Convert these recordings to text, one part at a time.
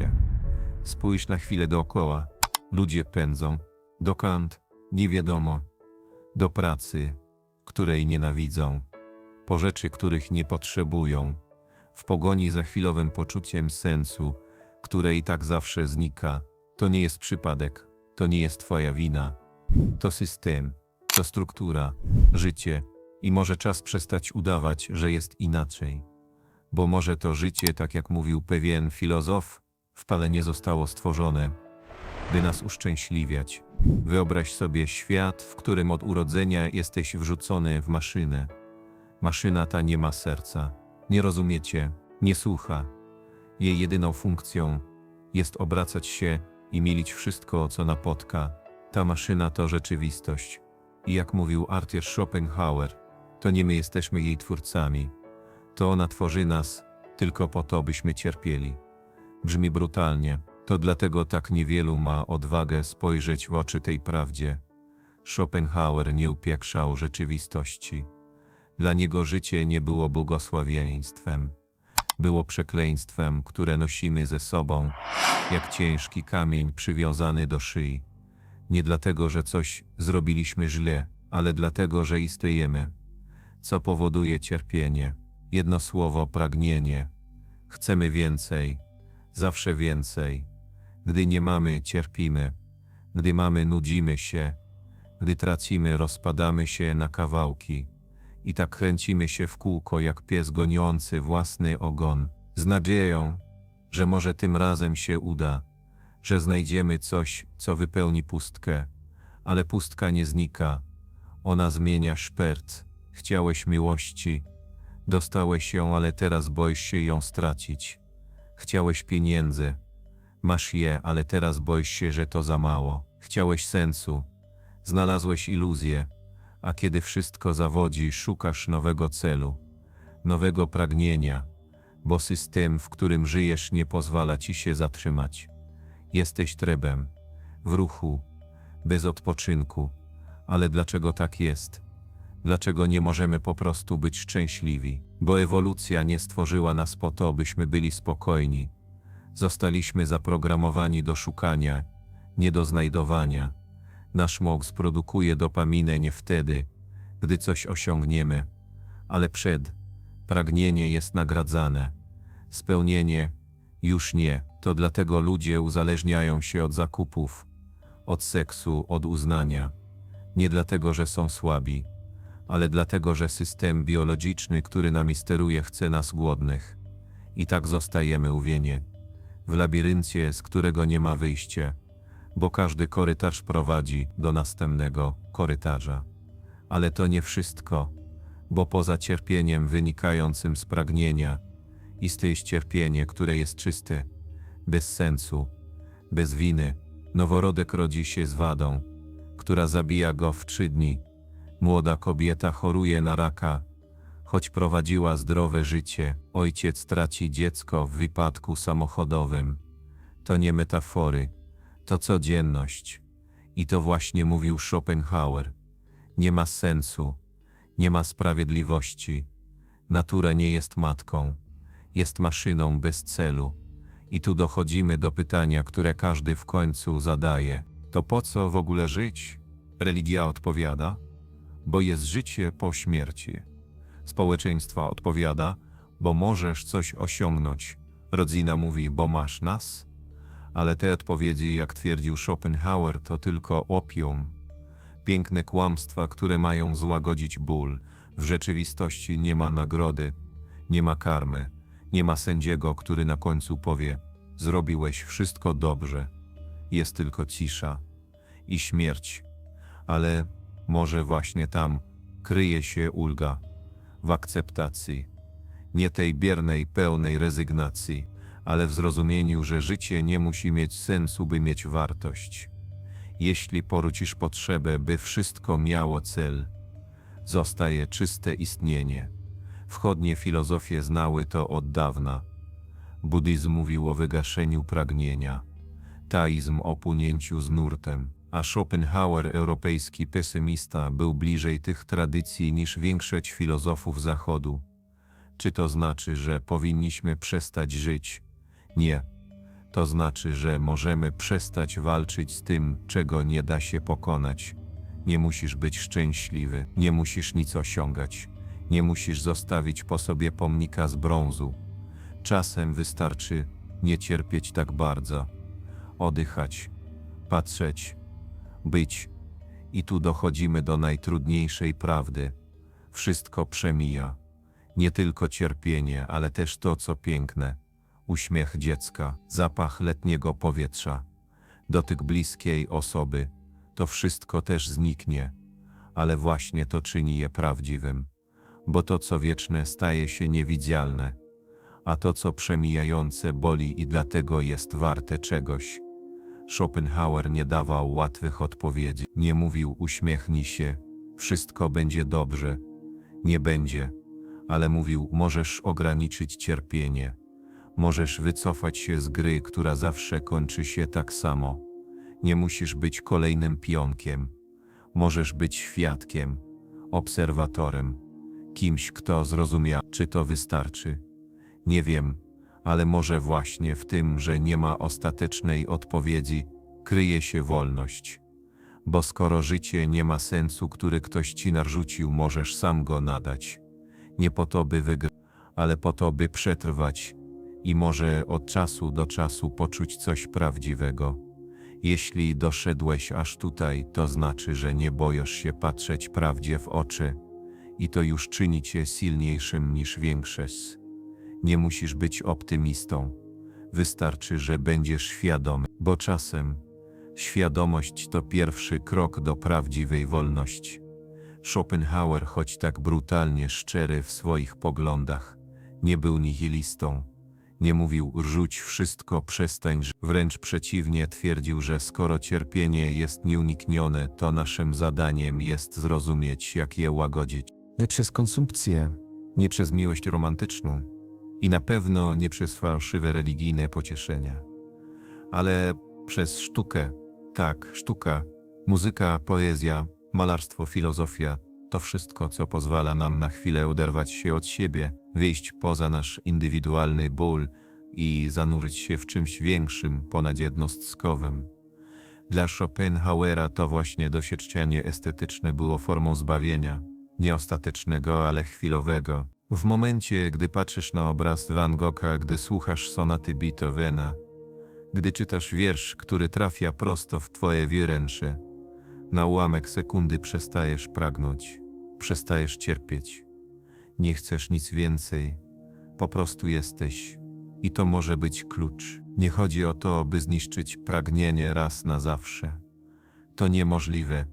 się. Spójrz na chwilę dookoła. Ludzie pędzą. Dokąd? Nie wiadomo. Do pracy, której nienawidzą. Po rzeczy, których nie potrzebują. W pogoni za chwilowym poczuciem sensu, które i tak zawsze znika. To nie jest przypadek. To nie jest twoja wina. To system. To struktura. Życie. I może czas przestać udawać, że jest inaczej. Bo może to życie, tak jak mówił pewien filozof, wcale nie zostało stworzone, by nas uszczęśliwiać. Wyobraź sobie świat, w którym od urodzenia jesteś wrzucony w maszynę. Maszyna ta nie ma serca, nie rozumiecie, nie słucha. Jej jedyną funkcją jest obracać się i milić wszystko, co napotka. Ta maszyna to rzeczywistość. I jak mówił Arthur Schopenhauer, to nie my jesteśmy jej twórcami. To ona tworzy nas tylko po to, byśmy cierpieli. Brzmi brutalnie, to dlatego tak niewielu ma odwagę spojrzeć w oczy tej prawdzie. Schopenhauer nie upiększał rzeczywistości. Dla niego życie nie było błogosławieństwem. Było przekleństwem, które nosimy ze sobą, jak ciężki kamień przywiązany do szyi. Nie dlatego, że coś zrobiliśmy źle, ale dlatego, że istniejemy. Co powoduje cierpienie? Jedno słowo pragnienie. Chcemy więcej, zawsze więcej. Gdy nie mamy, cierpimy. Gdy mamy, nudzimy się. Gdy tracimy, rozpadamy się na kawałki. I tak kręcimy się w kółko jak pies goniący własny ogon, z nadzieją, że może tym razem się uda, że znajdziemy coś, co wypełni pustkę. Ale pustka nie znika. Ona zmienia szperc. Chciałeś miłości. Dostałeś ją, ale teraz boisz się ją stracić. Chciałeś pieniędzy. Masz je, ale teraz boisz się, że to za mało. Chciałeś sensu. Znalazłeś iluzję. A kiedy wszystko zawodzi, szukasz nowego celu, nowego pragnienia, bo system, w którym żyjesz, nie pozwala ci się zatrzymać. Jesteś trebem, w ruchu, bez odpoczynku. Ale dlaczego tak jest? Dlaczego nie możemy po prostu być szczęśliwi? Bo ewolucja nie stworzyła nas po to, byśmy byli spokojni. Zostaliśmy zaprogramowani do szukania, nie do znajdowania. Nasz mózg produkuje dopaminę nie wtedy, gdy coś osiągniemy, ale przed. Pragnienie jest nagradzane. Spełnienie już nie. To dlatego ludzie uzależniają się od zakupów, od seksu, od uznania. Nie dlatego, że są słabi, ale dlatego, że system biologiczny, który nami steruje, chce nas głodnych. I tak zostajemy uwienie. W labiryncie, z którego nie ma wyjścia bo każdy korytarz prowadzi do następnego korytarza. Ale to nie wszystko, bo poza cierpieniem wynikającym z pragnienia, istnieje cierpienie, które jest czyste, bez sensu, bez winy. Noworodek rodzi się z wadą, która zabija go w trzy dni. Młoda kobieta choruje na raka, choć prowadziła zdrowe życie. Ojciec traci dziecko w wypadku samochodowym. To nie metafory to codzienność. I to właśnie mówił Schopenhauer. Nie ma sensu, nie ma sprawiedliwości. Natura nie jest matką, jest maszyną bez celu. I tu dochodzimy do pytania, które każdy w końcu zadaje. To po co w ogóle żyć? Religia odpowiada, bo jest życie po śmierci. Społeczeństwo odpowiada, bo możesz coś osiągnąć. Rodzina mówi, bo masz nas ale te odpowiedzi, jak twierdził Schopenhauer, to tylko opium. Piękne kłamstwa, które mają złagodzić ból. W rzeczywistości nie ma nagrody, nie ma karmy, nie ma sędziego, który na końcu powie: Zrobiłeś wszystko dobrze. Jest tylko cisza i śmierć. Ale może właśnie tam kryje się ulga w akceptacji, nie tej biernej, pełnej rezygnacji ale w zrozumieniu, że życie nie musi mieć sensu, by mieć wartość. Jeśli porzucisz potrzebę, by wszystko miało cel, zostaje czyste istnienie. Wchodnie filozofie znały to od dawna. Buddyzm mówił o wygaszeniu pragnienia, taizm o płynięciu z nurtem, a Schopenhauer, europejski pesymista, był bliżej tych tradycji niż większość filozofów Zachodu. Czy to znaczy, że powinniśmy przestać żyć, nie. To znaczy, że możemy przestać walczyć z tym, czego nie da się pokonać. Nie musisz być szczęśliwy, nie musisz nic osiągać, nie musisz zostawić po sobie pomnika z brązu. Czasem wystarczy nie cierpieć tak bardzo, oddychać, patrzeć, być. I tu dochodzimy do najtrudniejszej prawdy. Wszystko przemija. Nie tylko cierpienie, ale też to, co piękne. Uśmiech dziecka, zapach letniego powietrza, dotyk bliskiej osoby. To wszystko też zniknie, ale właśnie to czyni je prawdziwym. Bo to, co wieczne, staje się niewidzialne, a to, co przemijające, boli i dlatego jest warte czegoś. Schopenhauer nie dawał łatwych odpowiedzi. Nie mówił uśmiechnij się, wszystko będzie dobrze. Nie będzie, ale mówił możesz ograniczyć cierpienie. Możesz wycofać się z gry, która zawsze kończy się tak samo. Nie musisz być kolejnym pionkiem. Możesz być świadkiem, obserwatorem, kimś, kto zrozumie, czy to wystarczy. Nie wiem, ale może właśnie w tym, że nie ma ostatecznej odpowiedzi, kryje się wolność. Bo skoro życie nie ma sensu, który ktoś ci narzucił, możesz sam go nadać. Nie po to, by wygrać, ale po to, by przetrwać i może od czasu do czasu poczuć coś prawdziwego. Jeśli doszedłeś aż tutaj, to znaczy, że nie boisz się patrzeć prawdzie w oczy i to już czyni cię silniejszym niż większość. Nie musisz być optymistą. Wystarczy, że będziesz świadomy, bo czasem świadomość to pierwszy krok do prawdziwej wolności. Schopenhauer, choć tak brutalnie szczery w swoich poglądach, nie był nihilistą. Nie mówił rzuć wszystko, przestań, ż-". wręcz przeciwnie twierdził, że skoro cierpienie jest nieuniknione, to naszym zadaniem jest zrozumieć, jak je łagodzić. Nie przez konsumpcję, nie przez miłość romantyczną i na pewno nie przez fałszywe religijne pocieszenia, ale przez sztukę. Tak, sztuka, muzyka, poezja, malarstwo, filozofia to wszystko, co pozwala nam na chwilę oderwać się od siebie, wyjść poza nasz indywidualny ból i zanurzyć się w czymś większym, ponadjednostkowym. Dla Schopenhauera to właśnie doświadczenie estetyczne było formą zbawienia, nie ostatecznego, ale chwilowego. W momencie, gdy patrzysz na obraz Van Gogha, gdy słuchasz sonaty Beethovena, gdy czytasz wiersz, który trafia prosto w twoje wieręcze, na ułamek sekundy przestajesz pragnąć, przestajesz cierpieć. Nie chcesz nic więcej, po prostu jesteś. I to może być klucz. Nie chodzi o to, by zniszczyć pragnienie raz na zawsze. To niemożliwe,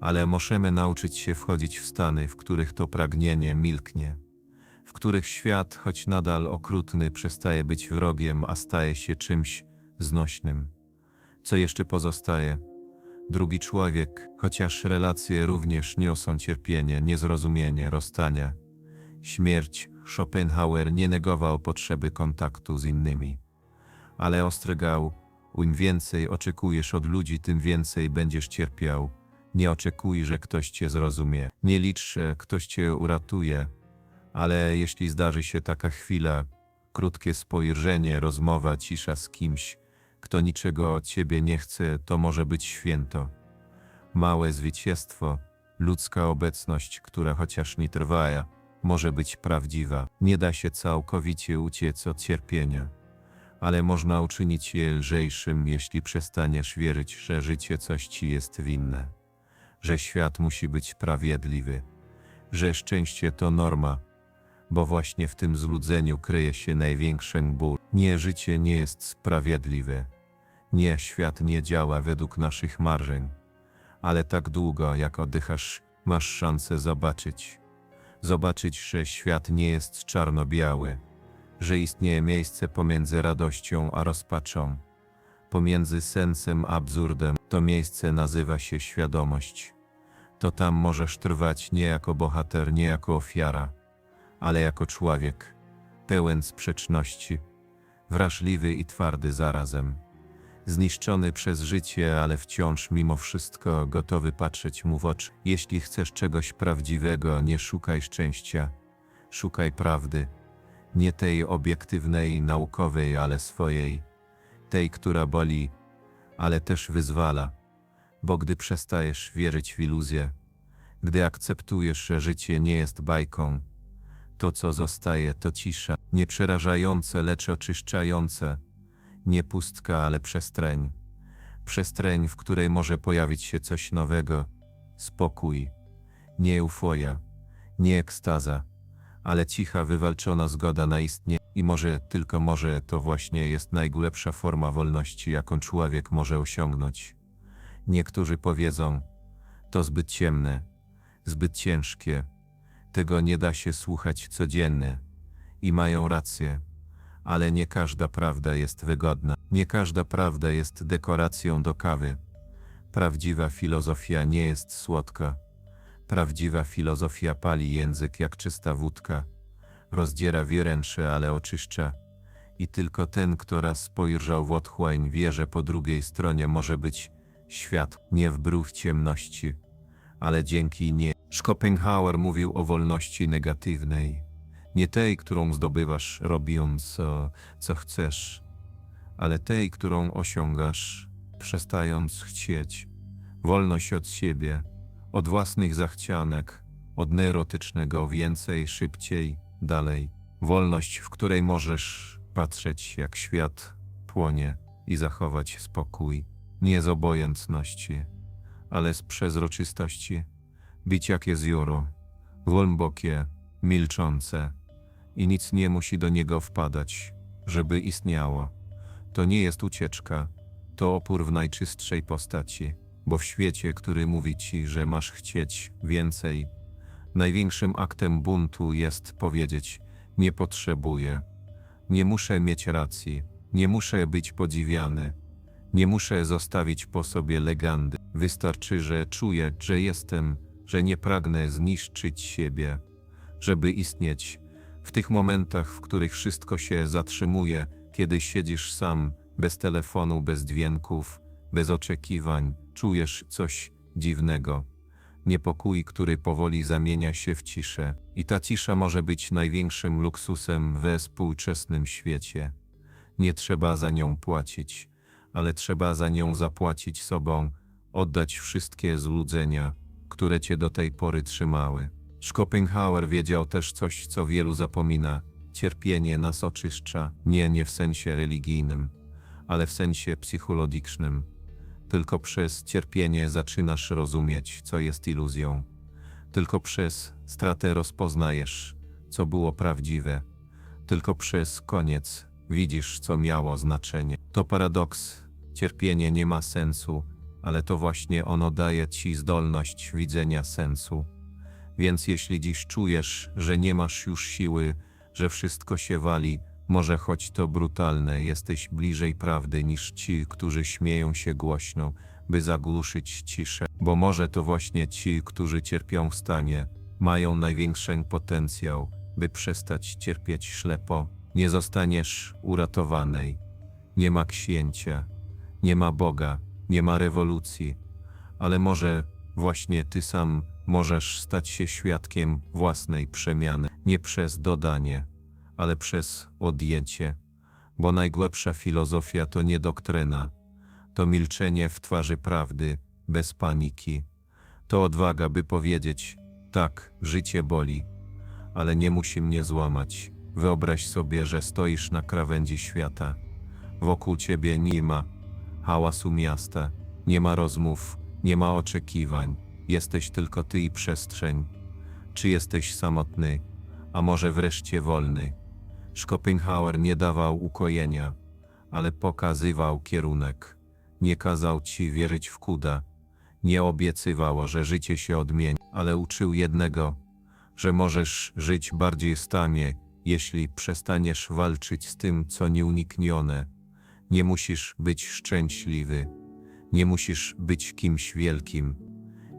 ale możemy nauczyć się wchodzić w stany, w których to pragnienie milknie, w których świat, choć nadal okrutny, przestaje być wrogiem, a staje się czymś znośnym. Co jeszcze pozostaje? Drugi człowiek, chociaż relacje również niosą cierpienie, niezrozumienie, rozstania. Śmierć Schopenhauer nie negował potrzeby kontaktu z innymi, ale ostrzegał, im więcej oczekujesz od ludzi, tym więcej będziesz cierpiał. Nie oczekuj, że ktoś cię zrozumie. Nie licz, że ktoś cię uratuje. Ale jeśli zdarzy się taka chwila, krótkie spojrzenie, rozmowa, cisza z kimś, kto niczego od ciebie nie chce, to może być święto. Małe zwycięstwo, ludzka obecność, która chociaż nie trwa, może być prawdziwa. Nie da się całkowicie uciec od cierpienia, ale można uczynić je lżejszym, jeśli przestaniesz wierzyć, że życie coś ci jest winne, że świat musi być sprawiedliwy, że szczęście to norma, bo właśnie w tym złudzeniu kryje się największy ból. Nie, życie nie jest sprawiedliwe. Nie, świat nie działa według naszych marzeń. Ale tak długo, jak oddychasz, masz szansę zobaczyć. Zobaczyć, że świat nie jest czarno-biały, że istnieje miejsce pomiędzy radością a rozpaczą, pomiędzy sensem a absurdem. To miejsce nazywa się świadomość. To tam możesz trwać nie jako bohater, nie jako ofiara, ale jako człowiek, pełen sprzeczności, wrażliwy i twardy zarazem, zniszczony przez życie, ale wciąż mimo wszystko gotowy patrzeć mu w oczy. Jeśli chcesz czegoś prawdziwego, nie szukaj szczęścia, szukaj prawdy, nie tej obiektywnej, naukowej, ale swojej. tej, która boli, ale też wyzwala. Bo gdy przestajesz wierzyć w iluzję, gdy akceptujesz, że życie nie jest bajką, to co zostaje to cisza, nie przerażające, lecz oczyszczające, nie pustka, ale przestrzeń. Przestrzeń, w której może pojawić się coś nowego, spokój, nie euforia, nie ekstaza, ale cicha, wywalczona zgoda na istnienie. I może, tylko może, to właśnie jest najgłębsza forma wolności, jaką człowiek może osiągnąć. Niektórzy powiedzą, to zbyt ciemne, zbyt ciężkie, tego nie da się słuchać codziennie. I mają rację, ale nie każda prawda jest wygodna, nie każda prawda jest dekoracją do kawy. Prawdziwa filozofia nie jest słodka. Prawdziwa filozofia pali język jak czysta wódka, rozdziera wieręcze, ale oczyszcza. I tylko ten, kto raz spojrzał w otchłań, wie, że po drugiej stronie może być świat, nie w brów ciemności, ale dzięki nie. Schopenhauer mówił o wolności negatywnej, nie tej, którą zdobywasz robiąc co, co chcesz, ale tej, którą osiągasz, przestając chcieć. Wolność od siebie, od własnych zachcianek, od neurotycznego więcej, szybciej, dalej. Wolność, w której możesz patrzeć, jak świat płonie i zachować spokój, nie z obojętności, ale z przezroczystości. Być jak jezioro, głębokie, milczące i nic nie musi do niego wpadać, żeby istniało. To nie jest ucieczka, to opór w najczystszej postaci, bo w świecie, który mówi ci, że masz chcieć więcej, największym aktem buntu jest powiedzieć: Nie potrzebuję, nie muszę mieć racji, nie muszę być podziwiany, nie muszę zostawić po sobie legendy. Wystarczy, że czuję, że jestem, że nie pragnę zniszczyć siebie, żeby istnieć. W tych momentach, w których wszystko się zatrzymuje, kiedy siedzisz sam, bez telefonu, bez dźwięków, bez oczekiwań, czujesz coś dziwnego. Niepokój, który powoli zamienia się w ciszę, i ta cisza może być największym luksusem we współczesnym świecie. Nie trzeba za nią płacić, ale trzeba za nią zapłacić sobą, oddać wszystkie złudzenia, które cię do tej pory trzymały. Schopenhauer wiedział też coś, co wielu zapomina. Cierpienie nas oczyszcza, nie, nie w sensie religijnym, ale w sensie psychologicznym. Tylko przez cierpienie zaczynasz rozumieć, co jest iluzją. Tylko przez stratę rozpoznajesz, co było prawdziwe. Tylko przez koniec widzisz, co miało znaczenie. To paradoks. Cierpienie nie ma sensu, ale to właśnie ono daje ci zdolność widzenia sensu. Więc jeśli dziś czujesz, że nie masz już siły, że wszystko się wali, może choć to brutalne, jesteś bliżej prawdy niż ci, którzy śmieją się głośno, by zagłuszyć ciszę, bo może to właśnie ci, którzy cierpią w stanie, mają największy potencjał, by przestać cierpieć ślepo. Nie zostaniesz uratowanej. Nie ma księcia, nie ma Boga, nie ma rewolucji, ale może właśnie ty sam możesz stać się świadkiem własnej przemiany, nie przez dodanie, ale przez odjęcie, bo najgłębsza filozofia to nie doktryna, to milczenie w twarzy prawdy, bez paniki, to odwaga, by powiedzieć: tak, życie boli, ale nie musi mnie złamać. Wyobraź sobie, że stoisz na krawędzi świata. Wokół ciebie nie ma hałasu miasta, nie ma rozmów, nie ma oczekiwań. Jesteś tylko ty i przestrzeń. Czy jesteś samotny, a może wreszcie wolny? Schopenhauer nie dawał ukojenia, ale pokazywał kierunek. Nie kazał ci wierzyć w kuda. Nie obiecywał, że życie się odmieni, ale uczył jednego, że możesz żyć bardziej stanie, jeśli przestaniesz walczyć z tym, co nieuniknione. Nie musisz być szczęśliwy, nie musisz być kimś wielkim,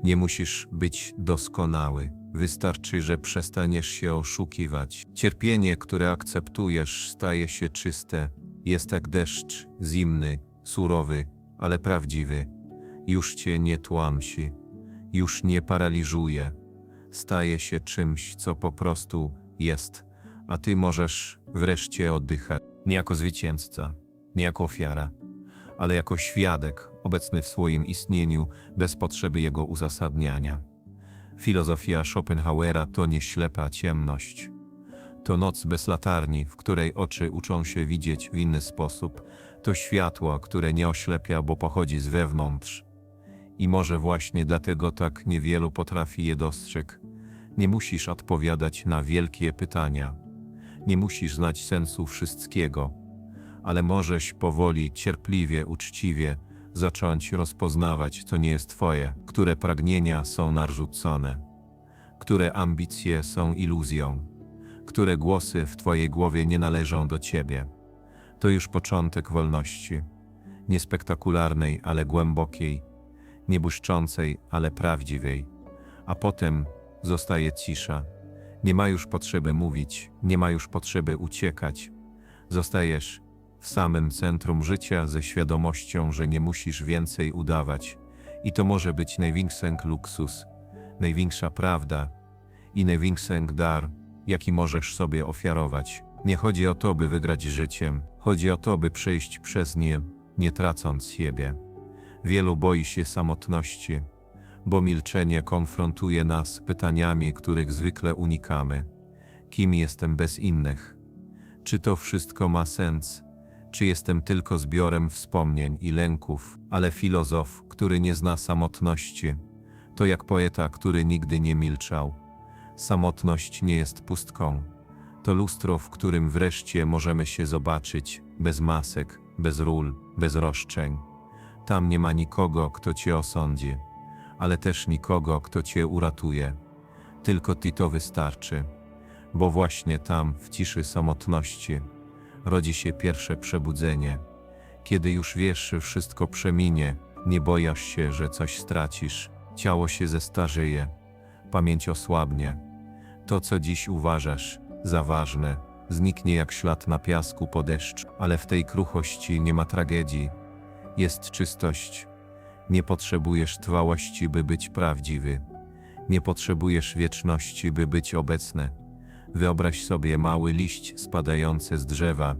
nie musisz być doskonały. Wystarczy, że przestaniesz się oszukiwać. Cierpienie, które akceptujesz, staje się czyste. Jest jak deszcz, zimny, surowy, ale prawdziwy. Już cię nie tłamsi, już nie paraliżuje. Staje się czymś, co po prostu jest, a ty możesz wreszcie oddychać. Nie jako zwycięzca, nie jako ofiara, ale jako świadek, obecny w swoim istnieniu, bez potrzeby jego uzasadniania. Filozofia Schopenhauera to nie ślepa ciemność. To noc bez latarni, w której oczy uczą się widzieć w inny sposób. To światło, które nie oślepia, bo pochodzi z wewnątrz. I może właśnie dlatego tak niewielu potrafi je dostrzec. Nie musisz odpowiadać na wielkie pytania. Nie musisz znać sensu wszystkiego, ale możesz powoli, cierpliwie, uczciwie zacząć rozpoznawać, co nie jest Twoje, które pragnienia są narzucone, które ambicje są iluzją, które głosy w Twojej głowie nie należą do Ciebie. To już początek wolności, niespektakularnej, ale głębokiej, niebłyszczącej, ale prawdziwej, a potem zostaje cisza. Nie ma już potrzeby mówić, nie ma już potrzeby uciekać. Zostajesz w samym centrum życia ze świadomością, że nie musisz więcej udawać. I to może być największy luksus, największa prawda i największy dar, jaki możesz sobie ofiarować. Nie chodzi o to, by wygrać życiem, chodzi o to, by przejść przez nie, nie tracąc siebie. Wielu boi się samotności, bo milczenie konfrontuje nas z pytaniami, których zwykle unikamy. Kim jestem bez innych? Czy to wszystko ma sens? Czy jestem tylko zbiorem wspomnień i lęków, ale filozof, który nie zna samotności, to jak poeta, który nigdy nie milczał. Samotność nie jest pustką. To lustro, w którym wreszcie możemy się zobaczyć, bez masek, bez ról, bez roszczeń. Tam nie ma nikogo, kto cię osądzi, ale też nikogo, kto cię uratuje. Tylko ty to wystarczy, bo właśnie tam, w ciszy samotności, rodzi się pierwsze przebudzenie. Kiedy już wiesz, że wszystko przeminie, nie bojasz się, że coś stracisz, ciało się zestarzeje, pamięć osłabnie. To, co dziś uważasz za ważne, zniknie jak ślad na piasku po deszczu, ale w tej kruchości nie ma tragedii. Jest czystość. Nie potrzebujesz trwałości, by być prawdziwy. Nie potrzebujesz wieczności, by być obecny. Wyobraź sobie mały liść spadający z drzewa,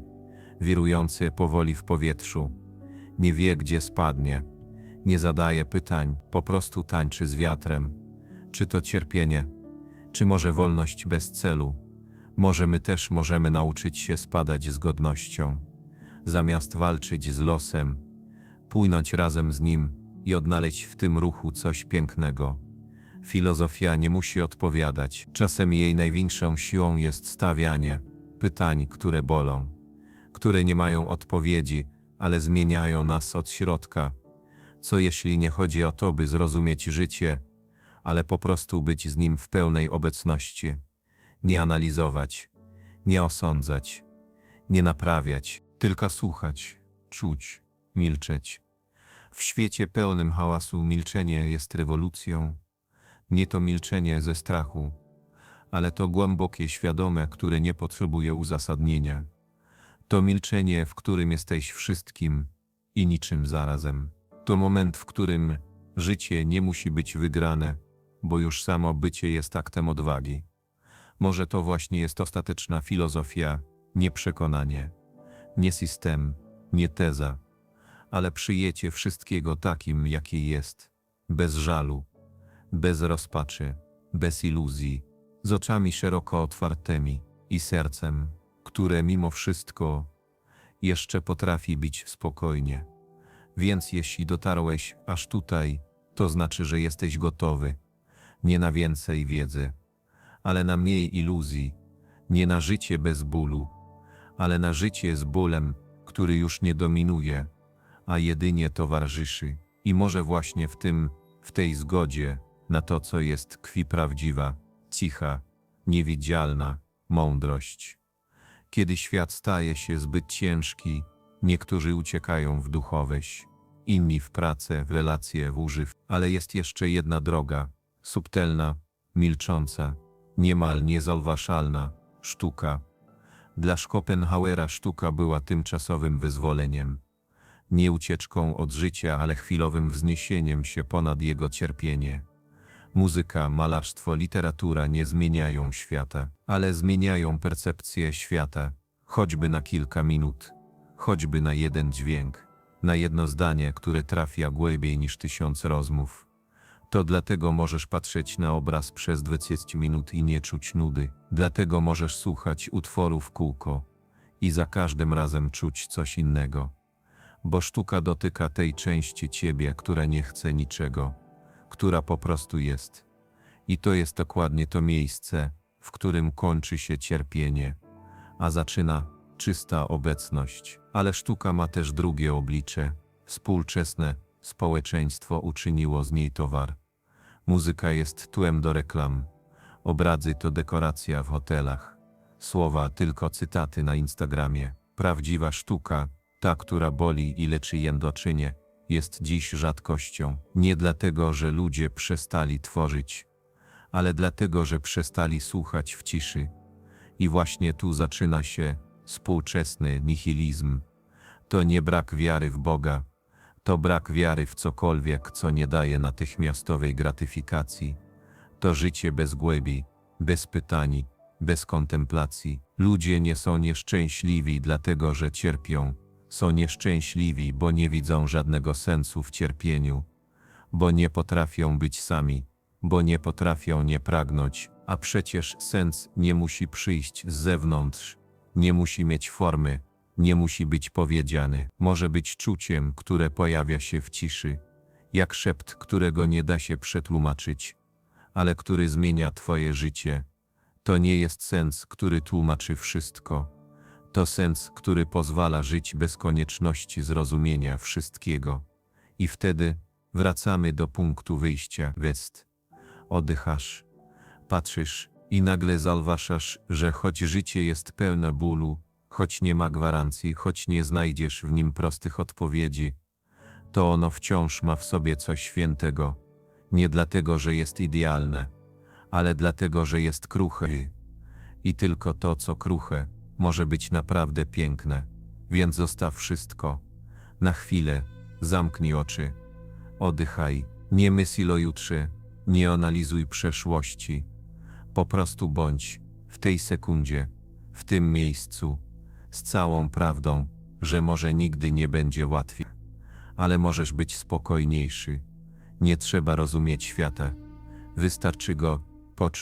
wirujący powoli w powietrzu. Nie wie, gdzie spadnie. Nie zadaje pytań, po prostu tańczy z wiatrem. Czy to cierpienie? Czy może wolność bez celu? Może my też możemy nauczyć się spadać z godnością, zamiast walczyć z losem, płynąć razem z nim i odnaleźć w tym ruchu coś pięknego. Filozofia nie musi odpowiadać. Czasem jej największą siłą jest stawianie pytań, które bolą, które nie mają odpowiedzi, ale zmieniają nas od środka. Co jeśli nie chodzi o to, by zrozumieć życie, ale po prostu być z nim w pełnej obecności? Nie analizować, nie osądzać, nie naprawiać, tylko słuchać, czuć, milczeć. W świecie pełnym hałasu milczenie jest rewolucją. Nie to milczenie ze strachu, ale to głębokie, świadome, które nie potrzebuje uzasadnienia. To milczenie, w którym jesteś wszystkim i niczym zarazem. To moment, w którym życie nie musi być wygrane, bo już samo bycie jest aktem odwagi. Może to właśnie jest ostateczna filozofia, nie przekonanie, nie system, nie teza, ale przyjęcie wszystkiego takim, jaki jest, bez żalu, bez rozpaczy, bez iluzji, z oczami szeroko otwartymi i sercem, które mimo wszystko jeszcze potrafi bić spokojnie. Więc jeśli dotarłeś aż tutaj, to znaczy, że jesteś gotowy, nie na więcej wiedzy, ale na mniej iluzji, nie na życie bez bólu, ale na życie z bólem, który już nie dominuje, a jedynie towarzyszy. I może właśnie w tym, w tej zgodzie na to, co jest tkwi prawdziwa, cicha, niewidzialna mądrość. Kiedy świat staje się zbyt ciężki, niektórzy uciekają w duchowość, inni w pracę, w relacje, w używ, ale jest jeszcze jedna droga, subtelna, milcząca, niemal niezauważalna, sztuka. Dla Schopenhauera sztuka była tymczasowym wyzwoleniem nie ucieczką od życia, ale chwilowym wzniesieniem się ponad jego cierpienie. Muzyka, malarstwo, literatura nie zmieniają świata, ale zmieniają percepcję świata, choćby na kilka minut, choćby na jeden dźwięk. na jedno zdanie, które trafia głębiej niż tysiąc rozmów. To dlatego możesz patrzeć na obraz przez 20 minut i nie czuć nudy. Dlatego możesz słuchać utworu w kółko i za każdym razem czuć coś innego. Bo sztuka dotyka tej części ciebie, która nie chce niczego, która po prostu jest. I to jest dokładnie to miejsce, w którym kończy się cierpienie, a zaczyna czysta obecność. Ale sztuka ma też drugie oblicze. Współczesne społeczeństwo uczyniło z niej towar. Muzyka jest tłem do reklam. Obrazy to dekoracja w hotelach. Słowa tylko cytaty na Instagramie. Prawdziwa sztuka, ta, która boli i leczy jędoczynie, jest dziś rzadkością. Nie dlatego, że ludzie przestali tworzyć, ale dlatego, że przestali słuchać w ciszy. I właśnie tu zaczyna się współczesny nihilizm. To nie brak wiary w Boga, to brak wiary w cokolwiek, co nie daje natychmiastowej gratyfikacji. To życie bez głębi, bez pytań, bez kontemplacji. Ludzie nie są nieszczęśliwi dlatego, że cierpią. Są nieszczęśliwi, bo nie widzą żadnego sensu w cierpieniu, bo nie potrafią być sami, bo nie potrafią nie pragnąć, a przecież sens nie musi przyjść z zewnątrz, nie musi mieć formy, nie musi być powiedziany, może być czuciem, które pojawia się w ciszy, jak szept, którego nie da się przetłumaczyć, ale który zmienia Twoje życie. To nie jest sens, który tłumaczy wszystko. To sens, który pozwala żyć bez konieczności zrozumienia wszystkiego. I wtedy wracamy do punktu wyjścia. West. Oddychasz, patrzysz i nagle zauważasz, że choć życie jest pełne bólu, choć nie ma gwarancji, choć nie znajdziesz w nim prostych odpowiedzi, to ono wciąż ma w sobie coś świętego. Nie dlatego, że jest idealne, ale dlatego, że jest kruche. I tylko to, co kruche, może być naprawdę piękne. Więc zostaw wszystko. Na chwilę, zamknij oczy. Oddychaj, nie myśl o jutrze, nie analizuj przeszłości. Po prostu bądź w tej sekundzie, w tym miejscu, z całą prawdą, że może nigdy nie będzie łatwiej, ale możesz być spokojniejszy. Nie trzeba rozumieć świata, wystarczy go poczuć.